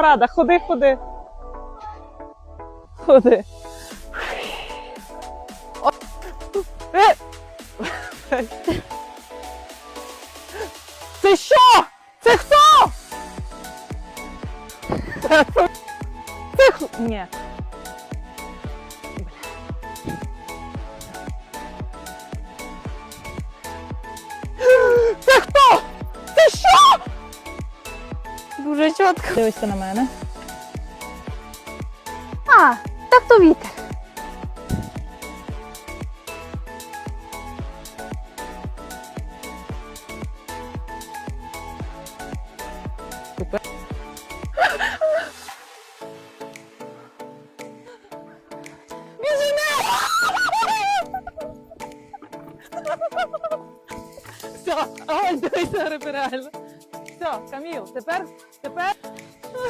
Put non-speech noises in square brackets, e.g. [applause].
Прада. Ходи, ходи. Ходи. Це [laughs] що? Це хто? Це хто? Ні. Duże ciotko. Dziłeś się na mnie? A, tak to witam. [laughs] Ale to jest na reperalne. Все, Каміл, тепер, тепер.